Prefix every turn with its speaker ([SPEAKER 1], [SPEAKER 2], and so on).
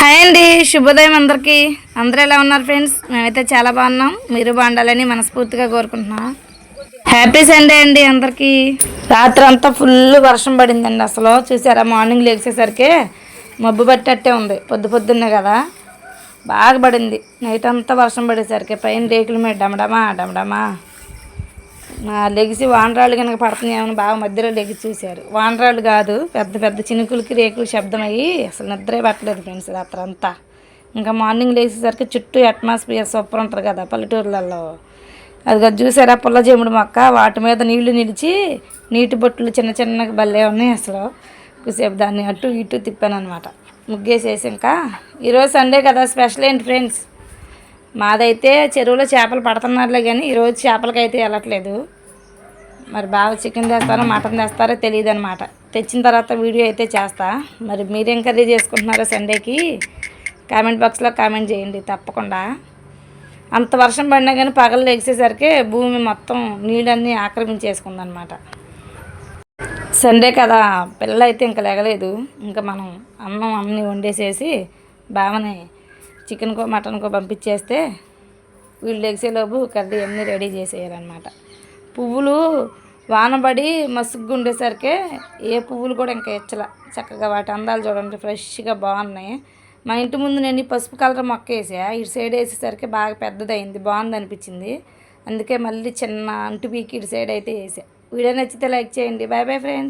[SPEAKER 1] Hi అండి శుభోదయం అందరికీ. అందరూ ఎలా ఉన్నారు ఫ్రెండ్స్? మేమైతే చాలా బాగున్నాం. మీరు బాగుండాలని మనస్ఫూర్తిగా కోరుకుంటున్నాం. హ్యాపీ సండే అండి అందరికీ. రాత్రి అంతా ఫుల్ వర్షం పడిందండి అసలు. చూసారా మార్నింగ్ లేచేసరికి మబ్బు పట్టేట్టే ఉంది. పొద్దు పొద్దున్నే కదా. బాగా పడింది. నైట్ అంతా వర్షం పడేసరికి. పైన రేకుల మీద డమడమా డమడమా. లెగిసి వానరాళ్ళు కనుక పడుతున్నాయని బాగా మధ్యలో లెగిసి చూశారు. వానరాళ్ళు కాదు పెద్ద పెద్ద చినుకులకి రేకులు శబ్దం అయ్యి అసలు నిద్రే పట్టలేదు ఫ్రెండ్స్ రాత్రి అంతా ఇంకా మార్నింగ్ లేచేసరికి చుట్టూ అట్మాస్ఫియర్ సూపర్ ఉంటుంది కదా పల్లెటూర్లలో. అది కదా చూసారా పుల్ల జేముడు మొక్క? వాటి మీద నీళ్ళు నిలిచి నీటి బొట్టులు చిన్న చిన్న భలే ఉన్నాయి అసలు. కొద్దిసేపు దాన్ని అటు ఇటు తిప్పాను అనమాట ముగ్గేసేసి ఇంకా. ఈరోజు సండే కదా స్పెషల్ ఏంటి ఫ్రెండ్స్? మాదైతే చెరువులో చేపలు పడుతున్నారులే కానీ ఈరోజు చేపలకైతే వెళ్ళట్లేదు. మరి బాగా చికెన్ తెస్తారో మటన్ తెస్తారో తెలియదు అనమాట తెచ్చిన తర్వాత వీడియో అయితే చేస్తా. మరి మీరేం కర్రీ చేసుకుంటున్నారో సండేకి కామెంట్ బాక్స్లో కామెంట్ చేయండి తప్పకుండా. అంత వర్షం పడినా కానీ పగలు లెగిసేసరికి భూమి మొత్తం నీళ్ళన్నీ ఆక్రమించేసుకుందనమాట సండే కదా పిల్లలు అయితే ఇంకా లేగలేదు. ఇంకా మనం అన్నం అన్నీ వండేసేసి బావని చికెన్కో మటన్కో పంపించేస్తే వీళ్ళు ఎగిసేలోపు కర్రీ అన్నీ రెడీ చేసేయాలన్నమాట. పువ్వులు వానబడి మసుగ్గా ఉండేసరికి ఏ పువ్వులు కూడా ఇంకా ఇచ్చల చక్కగా వాటి అందాలు చూడండి ఫ్రెష్గా బాగున్నాయి. మా ఇంటి ముందు నేను పసుపు కలర్ మొక్క వేసా. ఇటు సైడ్ వేసేసరికి బాగా పెద్దదైంది బాగుంది అనిపించింది అందుకే మళ్ళీ చిన్న అంటు పీకి ఇటు సైడ్ అయితే వేసా. వీడియో నచ్చితే లైక్ చేయండి. Bye bye friends.